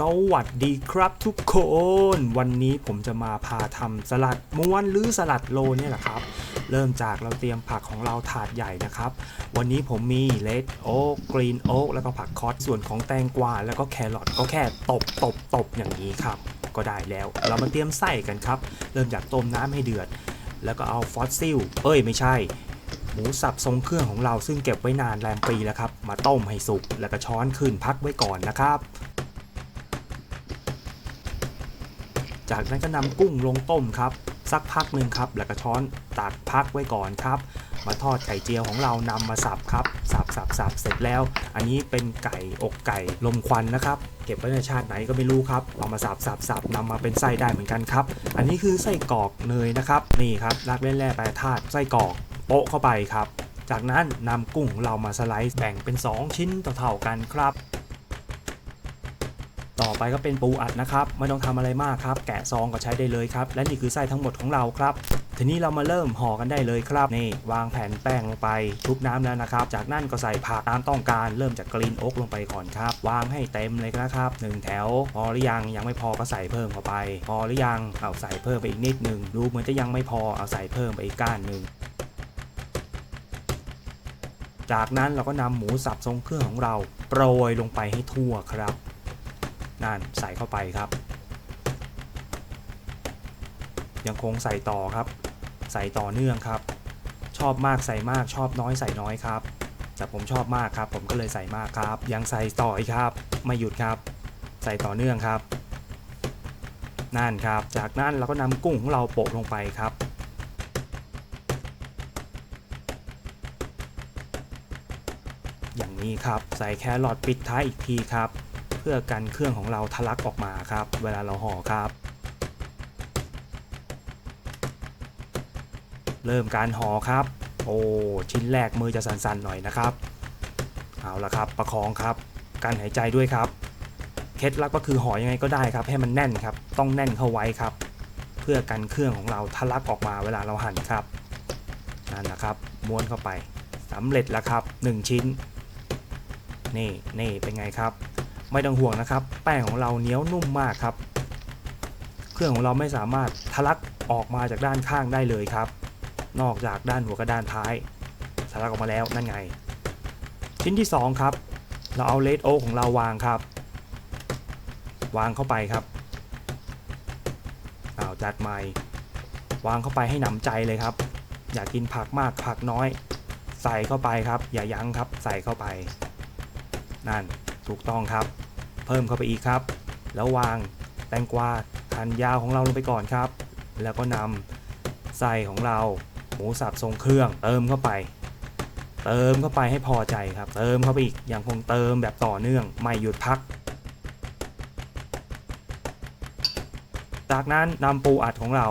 สวัสดีครับทุกคน วันนี้ผมจะมาพาทำสลัดม้วนหรือสลัดโลเนี่ยแหละครับ เริ่มจากเราเตรียมผักของเราถาดใหญ่นะครับ วันนี้ผมมีเลดโอ๊กกรีนโอ๊กแล้วก็ผักคอสส่วนของแตงกวาแล้วก็แครอทก็แค่ตบตบตบอย่างนี้ครับ ก็ได้แล้ว เรามาเตรียมไส้กันครับ เริ่มจากต้มน้ำให้เดือด แล้วก็เอาฟอสซิลเอ้ยไม่ใช่หมูสับทรงเครื่องของเราซึ่งเก็บไว้นานแรมปีแล้วครับ มาต้มให้สุกแล้วก็ช้อนขึ้นพักไว้ก่อนนะครับ จากนั้นก็นำกุ้งลงต้มครับ สักพักหนึ่งครับ แล้วก็ช้อนตักพักไว้ก่อนครับ มาทอดไข่เจียวของเรานำมาสับครับสับสับสับเสร็จแล้ว อันนี้เป็นไก่อกไก่ลมควันนะครับ เก็บไว้ในชาติไหนก็ไม่รู้ครับ เอามาสับสับสับนำมาเป็นไส้ได้เหมือนกันครับ อันนี้คือไส้กรอกเนยนะครับ นี่ครับรักเล่นแร่แปรธาตุไส้กรอกโปะเข้าไปครับ จากนั้นนำกุ้งของเรามาสไลซ์แบ่งเป็น 2 ชิ้นเท่าๆกันครับ ต่อไปก็เป็นปูอัดนะครับไม่ต้องทำอะไรมากครับ แกะซองก็ใช้ได้เลยครับ และนี่คือไส้ทั้งหมดของเราครับ ทีนี้เรามาเริ่มห่อกันได้เลยครับนี่วางแผ่นแป้งลงไปชุบน้ำแล้วนะครับ จากนั้นก็ใส่ผักตามต้องการเริ่มจากกรีนโอ๊กลงไปก่อนครับ วางให้เต็มเลยนะครับหนึ่งแถว พอหรือยังยังไม่พอก็ใส่เพิ่มเข้าไป พอหรือยังเอาใส่เพิ่มไปอีกนิดหนึ่งดูเหมือนจะยังไม่พอเอาใส่เพิ่มไปอีกก้านหนึ่งจากนั้นเราก็นำหมูสับทรงเครื่องของเราโปรยลงไปให้ทั่วครับ นั่นใส่เข้าไปครับ ยังคงใส่ต่อครับ ใส่ต่อเนื่องครับ ชอบมากใส่มากชอบน้อยใส่น้อยครับ แต่ผมชอบมากครับ ผมก็เลยใส่มากครับ ยังใส่ต่ออีกครับ ไม่หยุดครับ ใส่ต่อเนื่องครับนั่นครับ จากนั้นเราก็นำกุ้งของเราโปะลงไปครับ อย่างนี้ครับ ใส่แครอทปิดท้ายอีกทีครับ พื่อกันเครื่องของเราทะลักออกมาครับ เวลาเราห่อครับ เริ่มการห่อครับ โอ้ชิ้นแรกมือจะสั่นๆหน่อยนะครับเอาละครับประคองครับการหายใจด้วยครับเคล็ดลับก็คือห่อยังไงก็ได้ครับ ให้มันแน่นครับ ต้องแน่นเข้าไว้ครับ เพื่อกันเครื่องของเราทะลักออกมาเวลาเราหั่นครับนั่นนะครับ ม้วนเข้าไปสำเร็จแล้วครับ 1 ชิ้น นี่นี่เป็นไงครับ ไม่ต้องห่วงนะครับ แป้งของเราเหนียวนุ่มมากครับ เครื่องของเราไม่สามารถทะลักออกมาจากด้านข้างได้เลยครับ นอกจากด้านหัวกับด้านท้ายทะลักออกมาแล้วนั่นไง ชิ้นที่ 2 ครับ เราเอาเลดโอของเราวางครับ วางเข้าไปครับอ้าวจัดใหม่วางเข้าไปให้หนำใจเลยครับ อยากกินผักมากผักน้อย ใส่เข้าไปครับ อย่ายั้งครับ ใส่เข้าไป นั่น ถูกต้องครับ เพิ่มเข้าไปอีกครับ แล้ววางแตงกวาหั่นยาวของเราลงไปก่อนครับ แล้วก็นำไส้ของเราหมูสับทรงเครื่อง เติมเข้าไป เติมเข้าไปให้พอใจครับ เติมเข้าไปอีกยังคงเติมแบบต่อเนื่องไม่หยุดพัก จากนั้นนำปูอัดของเรา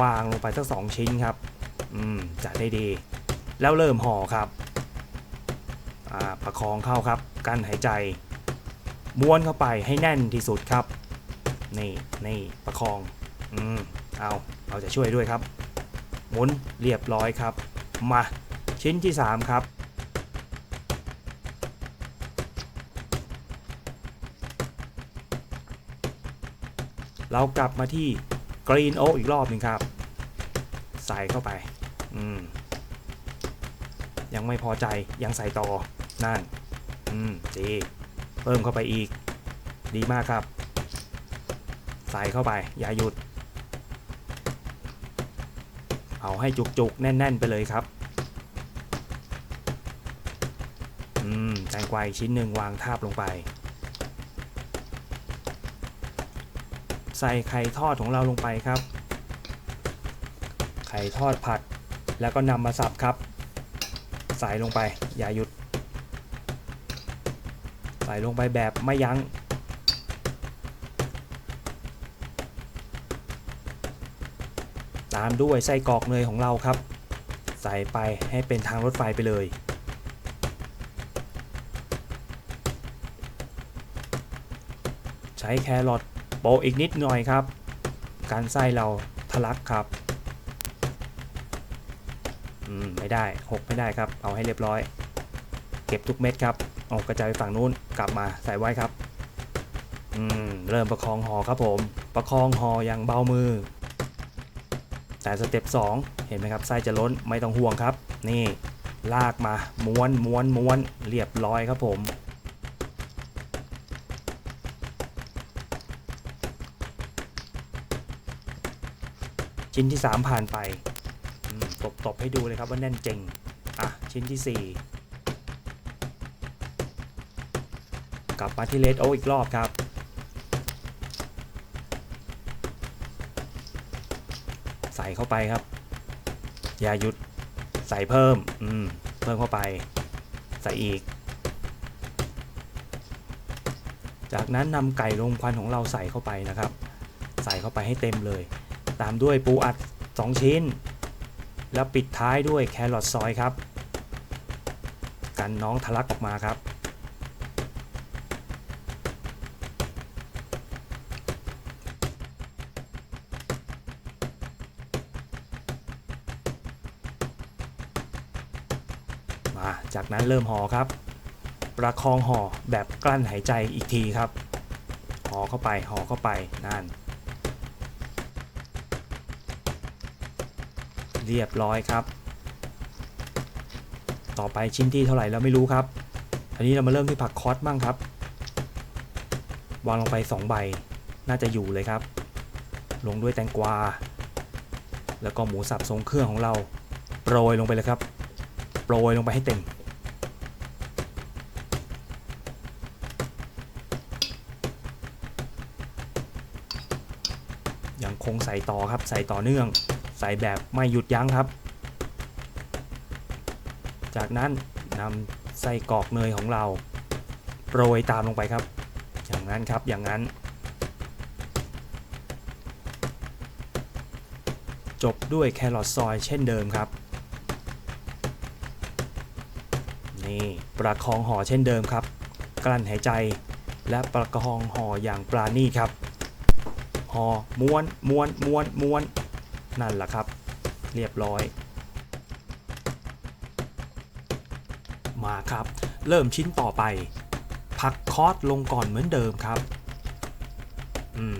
วางลงไปสักสองชิ้นครับ อืมจัดได้ดี แล้วเริ่มห่อครับประคองเข้าครับ กั้นหายใจ ม้วนเข้าไปให้แน่นที่สุดครับ นี่นี่ประคอง อืม เอาเอาจะช่วยด้วยครับ หมุนเรียบร้อยครับ มา ชิ้นที่ 3 ครับ เรากลับมาที่กรีนโอ๊อีกรอบหนึ่งครับ ใส่เข้าไป อืม ยังไม่พอใจยังใส่ต่อ นั่น อืมดี เพิ่มเข้าไปอีก ดีมากครับ ใส่เข้าไป อย่าหยุด เอาให้จุกๆ แน่น ๆ ไปเลยครับ อืมแตงกวาอีกชิ้นหนึ่งวางทาบลงไป ใส่ไข่ทอดของเราลงไปครับ ไข่ทอดผัด แล้วก็นำมาสับครับ ใส่ลงไป อย่าหยุด ส่ลงไปแบบไม่ยัง้งตามด้วยไส้กรอกเนยของเราครับ ใส่ไปให้เป็นทางรถไฟไปเลย ใช้แครอทโปะอีกนิดหน่อยครับ การไส้เราทะลักครับอืมไม่ได้หกไม่ได้ครับ เอาให้เรียบร้อย เก็บทุกเม็ดครับ เอากระจายไปฝั่งนู้นกลับมาใส่ไว้ครับอืมเริ่มประคองหอครับผม ประคองหออย่างเบามือ แต่สเต็ป2เห็นไหมครับไส้จะล้นไม่ต้องห่วงครับ นี่ลากมาม้วนม้วนม้วนเรียบร้อยครับผมชิ้นที่ 3 ผ่านไปตบตบให้ดูเลยครับว่าแน่นเจริงอะชิ้นที่ 4 กลับมาที่เลดโออีกรอบครับ ใส่เข้าไปครับ อย่าหยุดใส่เพิ่ม อืม เพิ่มเข้าไป ใส่อีก จากนั้นนำไก่ลมควันของเราใส่เข้าไปนะครับ ใส่เข้าไปให้เต็มเลย ตามด้วยปูอัด 2 ชิ้น แล้วปิดท้ายด้วยแครอทซอยครับ กันน้องทะลักออกมาครับ จากนั้นเริ่มห่อครับ ประคองห่อแบบกลั้นหายใจอีกทีครับ ห่อเข้าไปห่อเข้าไปนั่น เรียบร้อยครับ ต่อไปชิ้นที่เท่าไหร่เราไม่รู้ครับ อันนี้เรามาเริ่มที่ผักคอสบ้างครับ วางลงไป 2 ใบ น่าจะอยู่เลยครับ ลงด้วยแตงกวา แล้วก็หมูสับทรงเครื่องของเรา โปรยลงไปเลยครับ โปรยลงไปให้เต็ม คงใส่ต่อครับ ใส่ต่อเนื่อง ใส่แบบไม่หยุดยั้งครับ จากนั้นนำไส้กรอกเนยของเราโปรยตามลงไปครับ อย่างนั้นครับอย่างนั้น จบด้วยแครอทซอยเช่นเดิมครับนี่ประคองห่อเช่นเดิมครับ กลั้นหายใจและประคองห่ออย่างปราณีครับ หอม้วนม้วนม้วนม้วนนั่นแหละครับ เรียบร้อย มาครับ เริ่มชิ้นต่อไปผักคอสลงก่อนเหมือนเดิมครับ อืม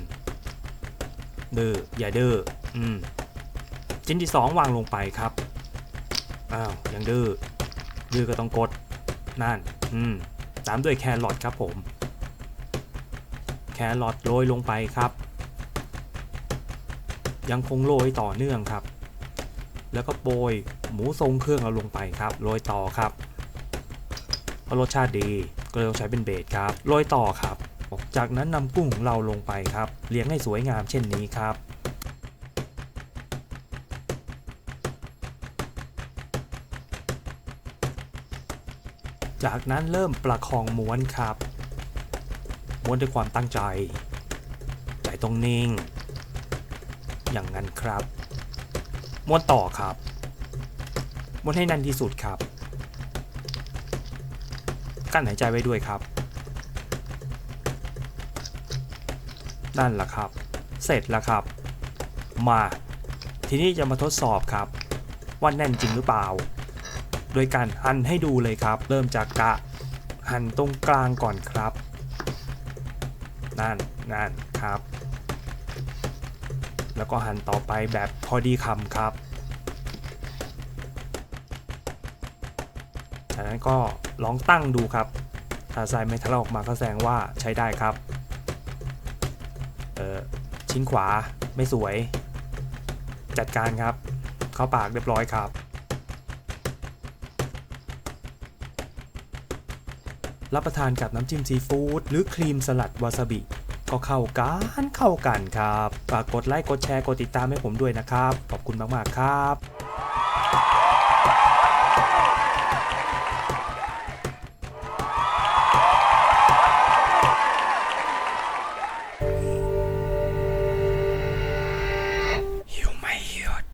ดื้ออย่าดื้ออืมชิ้นที่สองวางลงไปครับ อ้าว ยังดื้อ ดื้อก็ต้องกด นั่น อืม ตามด้วยแครอทครับผม แครอทโรยลงไปครับ ยังคงโรยต่อเนื่องครับ แล้วก็โปรยหมูทรงเครื่องเอาลงไปครับโรยต่อครับเพราะรสชาติดีก็เลยต้องใช้เป็นเบสครับโรยต่อครับ จากนั้นนำกุ้งของเราลงไปครับเลี้ยงให้สวยงามเช่นนี้ครับจากนั้นเริ่มประคองม้วนครับ ม้วนด้วยความตั้งใจ ใจตรงนิ่ง อย่างนั้นครับม้วนต่อครับม้วนให้น่นที่สุดครับ กั้นหายใจไว้ด้วยครับ นั่นแหละครับ เสร็จแล้วครับ มา ทีนี้จะมาทดสอบครับ ว่าแน่นจริงหรือเปล่า โดยการหั่นให้ดูเลยครับ เริ่มจากกะหั่นตรงกลางก่อนครับ นั่นนั่นครับ แล้วก็หั่นต่อไปแบบพอดีคำครับ จากนั้นก็ลองตั้งดูครับ ถ้าไส้ไม่ทะลักออกมาก็แสดงว่าใช้ได้ครับ เออชิ้นขวาไม่สวย จัดการครับ เข้าปากเรียบร้อยครับ รับประทานกับน้ำจิ้มซีฟู้ดหรือครีมสลัดวาซาบิ ก็เข้ากันเข้ากันครับ ฝากกดไลค์กดแชร์กดติดตามให้ผมด้วยนะครับ ขอบคุณมากๆครับ